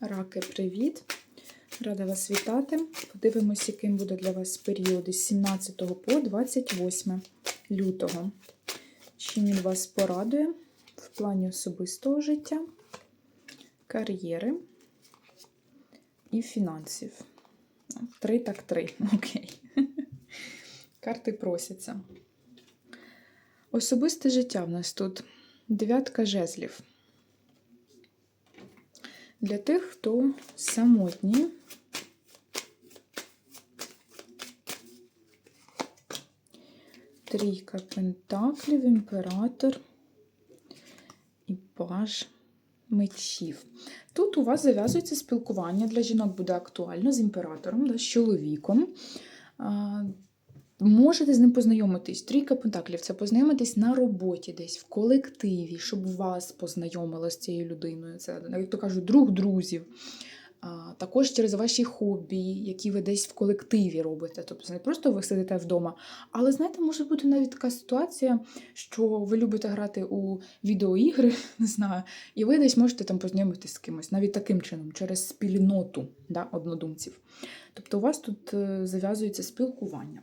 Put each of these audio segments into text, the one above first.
Раки, привіт! Рада вас вітати. Подивимось, яким буде для вас період із 17 по 28 лютого. Чим він вас порадує в плані особистого життя, кар'єри і фінансів. Три так три. Окей. Карти просяться. Особисте життя в нас тут дев'ятка жезлів. Для тих, хто самотні. Трійка пентаклів, імператор і паж мечів. Тут у вас зав'язується спілкування для жінок буде актуально з імператором, да, з чоловіком. Можете з ним познайомитись. Трійка пентаклів це познайомитись на роботі, десь в колективі, щоб вас познайомили з цією людиною. Це, як то кажуть, друг друзів. А, Також через ваші хобі, які ви десь в колективі робите. Тобто не просто ви сидите вдома. Але знаєте, може бути навіть така ситуація, що ви любите грати у відеоігри, не знаю, і ви десь можете там познайомитись з кимось, навіть таким чином, через спільноту да, однодумців. Тобто у вас тут е, зав'язується спілкування.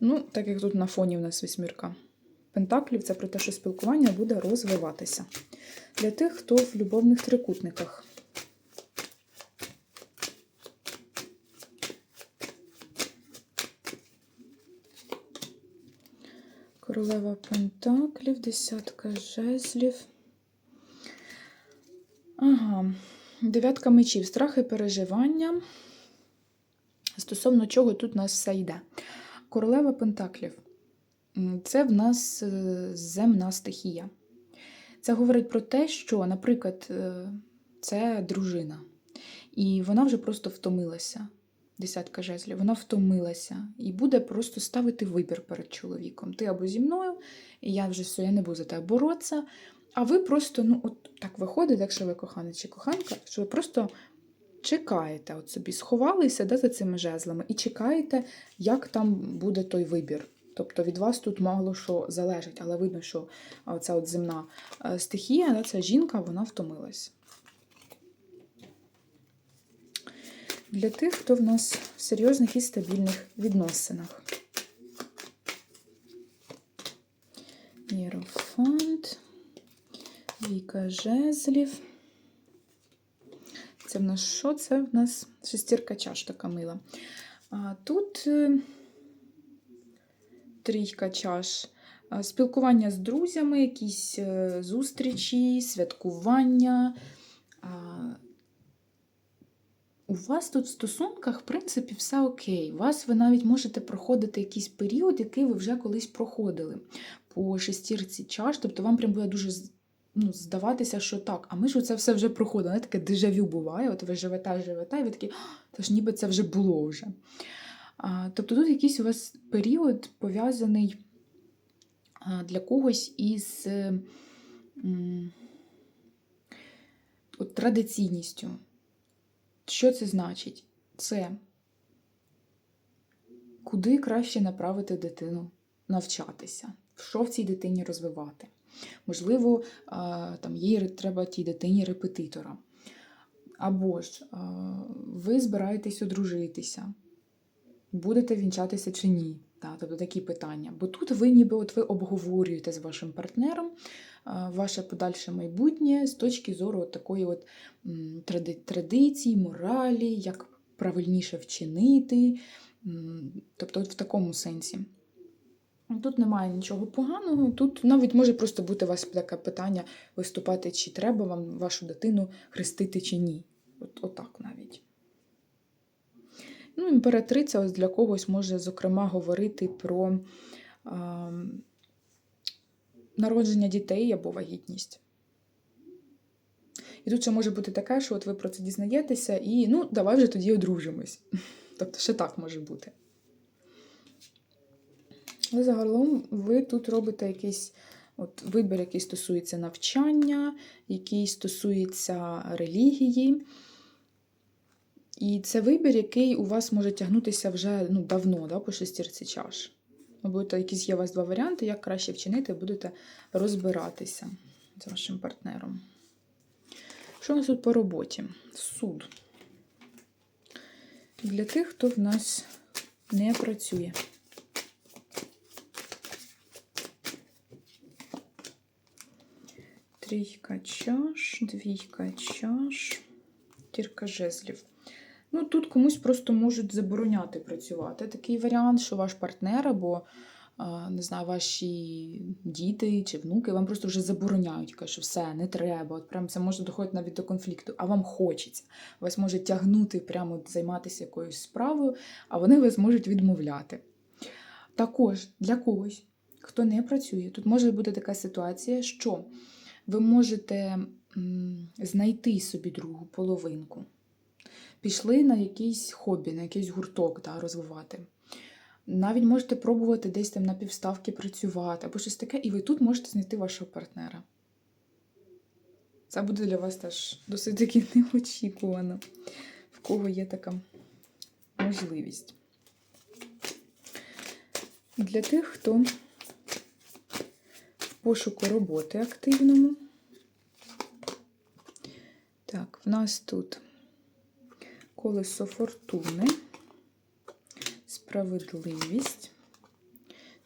Ну, так як тут на фоні в нас восьмірка пентаклів, це про те, що спілкування буде розвиватися. Для тих, хто в любовних трикутниках. Королева Пентаклів, десятка жезлів. Ага, дев'ятка мечів, страх і переживання. Стосовно чого тут у нас все йде. Королева Пентаклів це в нас е, земна стихія. Це говорить про те, що, наприклад, е, це дружина, і вона вже просто втомилася. Десятка жезлів, вона втомилася і буде просто ставити вибір перед чоловіком. Ти або зі мною, і я вже все, я не буду за тебе боротися. А ви просто, ну, от так виходить, якщо ви коханий чи коханка, що ви просто чекаєте, от собі сховалися да, за цими жезлами, і чекаєте, як там буде той вибір. Тобто від вас тут мало що залежить, але видно, що ця от земна е, стихія, ця жінка, вона втомилась. Для тих, хто в нас в серйозних і стабільних відносинах. Єрофант, Віка жезлів. Це в нас що? Це в нас шестірка чаш така мила. А тут е, трійка чаш. Спілкування з друзями, якісь е, зустрічі, святкування. У вас тут в стосунках, в принципі, все окей. У вас ви навіть можете проходити якийсь період, який ви вже колись проходили по шестірці чаш. Тобто вам прям буде дуже ну, здаватися, що так, а ми ж це все вже проходили. Таке дежавю буває, от ви живете, живете, і ви такі, то ж ніби це вже було вже. А, Тобто тут якийсь у вас період пов'язаний для когось із м, от, традиційністю. Що це значить? Це куди краще направити дитину навчатися, що в цій дитині розвивати. Можливо, там їй треба тій дитині репетитора. Або ж ви збираєтесь одружитися, будете вінчатися чи ні. Тобто такі питання. Бо тут ви ніби от ви обговорюєте з вашим партнером ваше подальше майбутнє з точки зору от такої от традиції, моралі, як правильніше вчинити. Тобто от в такому сенсі. Тут немає нічого поганого. Тут навіть може просто бути у вас таке питання виступати, чи треба вам вашу дитину хрестити чи ні. От, Отак навіть. Ну, Імператриця ось для когось може, зокрема, говорити про а, народження дітей або вагітність. І тут ще може бути таке, що от ви про це дізнаєтеся, і ну, давай вже тоді одружимось. Тобто, ще так може бути. Але загалом ви тут робите якийсь от, вибір, який стосується навчання, який стосується релігії. І це вибір, який у вас може тягнутися вже ну, давно, да, по шестірці чаш. Будете, якісь є у вас два варіанти, як краще вчинити, будете розбиратися з вашим партнером. Що у нас тут по роботі? Суд. Для тих, хто в нас не працює. Трійка чаш, двійка чаш, тірка жезлів. Ну, тут комусь просто можуть забороняти працювати. Такий варіант, що ваш партнер або не знаю, ваші діти чи внуки вам просто вже забороняють, кажуть, що все, не треба. От прям це може доходити навіть до конфлікту, а вам хочеться. Вас може тягнути прямо займатися якоюсь справою, а вони вас можуть відмовляти. Також для когось, хто не працює, тут може бути така ситуація, що ви можете знайти собі другу половинку. Пішли на якийсь хобі, на якийсь гурток да, розвивати. Навіть можете пробувати десь там на півставки працювати або щось таке, і ви тут можете знайти вашого партнера. Це буде для вас теж досить таки неочікувано, в кого є така можливість. Для тих, хто пошуку роботи активному. Так, в нас тут колесо фортуни, справедливість,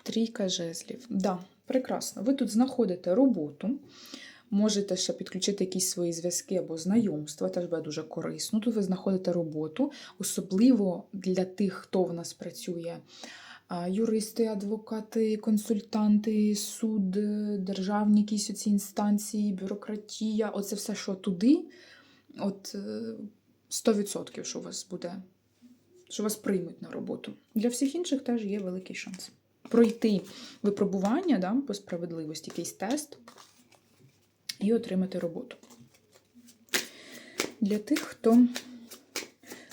трійка жезлів. Да, прекрасно. Ви тут знаходите роботу. Можете ще підключити якісь свої зв'язки або знайомства, теж буде дуже корисно. Тут ви знаходите роботу, особливо для тих, хто в нас працює. Юристи, адвокати, консультанти, суд, державні якісь оці інстанції, бюрократія оце все, що туди, от е, 100%, що у вас буде, що вас приймуть на роботу. Для всіх інших теж є великий шанс. Пройти випробування да, по справедливості, якийсь тест і отримати роботу. Для тих, хто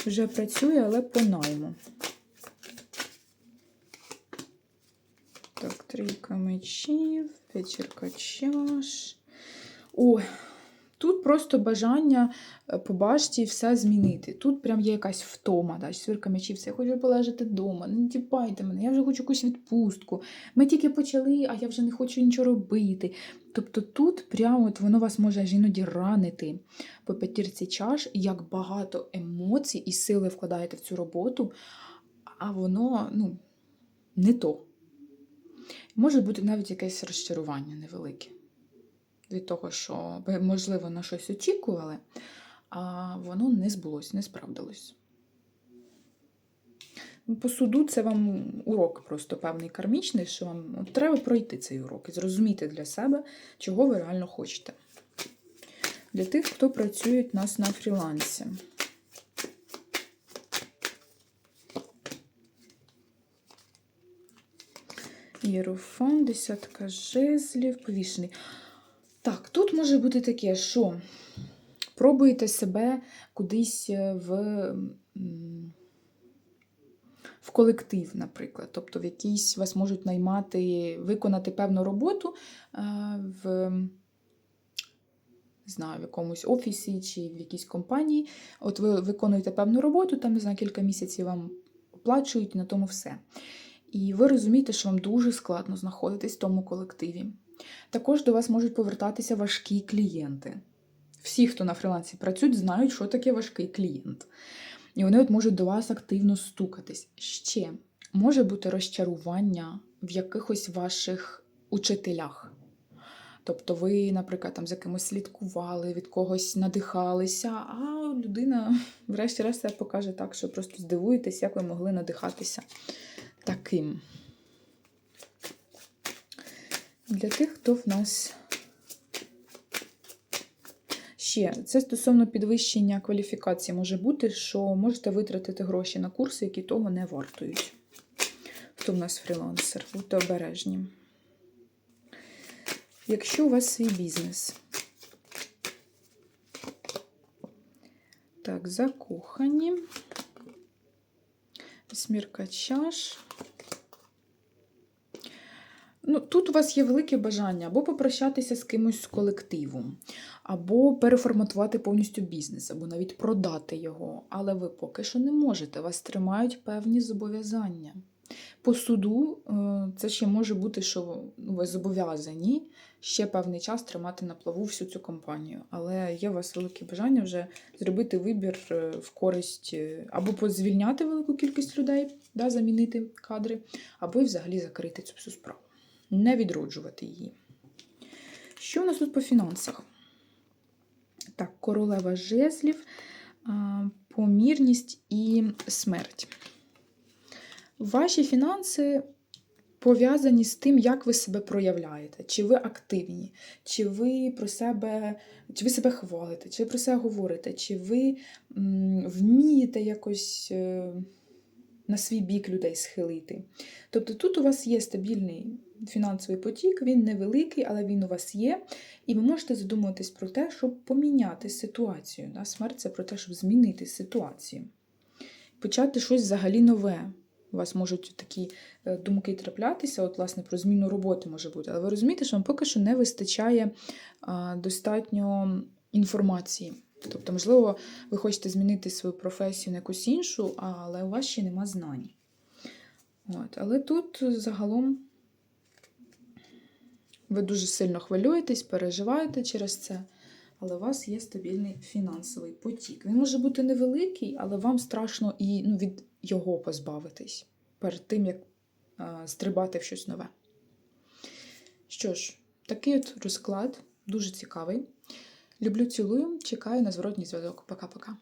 вже працює, але по найму. Так, трійка мечів, п'ятірка чаш. Ой, тут просто бажання е, по башті все змінити. Тут прям є якась втома, да, четвірка мечів, все, я хочу полежати вдома, не тіпайте мене, я вже хочу якусь відпустку. Ми тільки почали, а я вже не хочу нічого робити. Тобто тут прямо от воно вас може іноді ранити по п'ятірці чаш, як багато емоцій і сили вкладаєте в цю роботу, а воно ну, не то. Може бути навіть якесь розчарування невелике. Від того, що ви, можливо, на щось очікували, а воно не збулось, не справдилось. Ну, По суду це вам урок просто певний кармічний, що вам треба пройти цей урок і зрозуміти для себе, чого ви реально хочете. Для тих, хто працює у нас на фрілансі. Єрофан, десятка жезлів, повішений. Так, тут може бути таке, що пробуєте себе кудись е, в, в колектив, наприклад. Тобто, в якийсь вас можуть наймати, виконати певну роботу е, в, не знаю, в якомусь офісі чи в якійсь компанії. От ви виконуєте певну роботу, там, не знаю, кілька місяців вам оплачують, на тому все. І ви розумієте, що вам дуже складно знаходитись в тому колективі. Також до вас можуть повертатися важкі клієнти. Всі, хто на фрілансі працюють, знають, що таке важкий клієнт. І вони от можуть до вас активно стукатись. Ще може бути розчарування в якихось ваших учителях. Тобто ви, наприклад, там за кимось слідкували, від когось надихалися, а людина, врешті-решт, покаже так, що просто здивуєтесь, як ви могли надихатися таким. Для тих, хто в нас ще це стосовно підвищення кваліфікації може бути, що можете витратити гроші на курси, які того не вартують. Хто в нас фрілансер? Будьте обережні. Якщо у вас свій бізнес. Так, закохані. Смірка чаш. Ну, тут у вас є велике бажання або попрощатися з кимось з колективу, або переформатувати повністю бізнес, або навіть продати його. Але ви поки що не можете. Вас тримають певні зобов'язання. по суду е, це ще може бути, що ви зобов'язані ще певний час тримати на плаву всю цю компанію. Але є у вас велике бажання вже зробити вибір е, в користь е, або позвільняти велику кількість людей, да, замінити кадри, або і взагалі закрити цю всю справу, не відроджувати її. Що у нас тут по фінансах? Так, королева жезлів, помірність і смерть. Ваші фінанси пов'язані з тим, як ви себе проявляєте, чи ви активні, чи ви про себе, чи ви себе хвалите, чи ви про себе говорите, чи ви вмієте якось е, на свій бік людей схилити. Тобто тут у вас є стабільний фінансовий потік, він невеликий, але він у вас є. І ви можете задумуватись про те, щоб поміняти ситуацію. Смерть це про те, щоб змінити ситуацію. Почати щось взагалі нове. У вас можуть такі е, думки траплятися, от, власне, про зміну роботи може бути. Але ви розумієте, що вам поки що не вистачає достатньо інформації. Тобто, можливо, ви хочете змінити свою професію на якусь іншу, але у вас ще нема знань. От. Але тут загалом ви дуже сильно хвилюєтесь, переживаєте через це, але у вас є стабільний фінансовий потік. Він може бути невеликий, але вам страшно і ну, від його позбавитись перед тим, як а, стрибати в щось нове. Що ж, такий от розклад дуже цікавий. Люблю, цілую, чекаю на зворотній зв'язок. Пока-пока.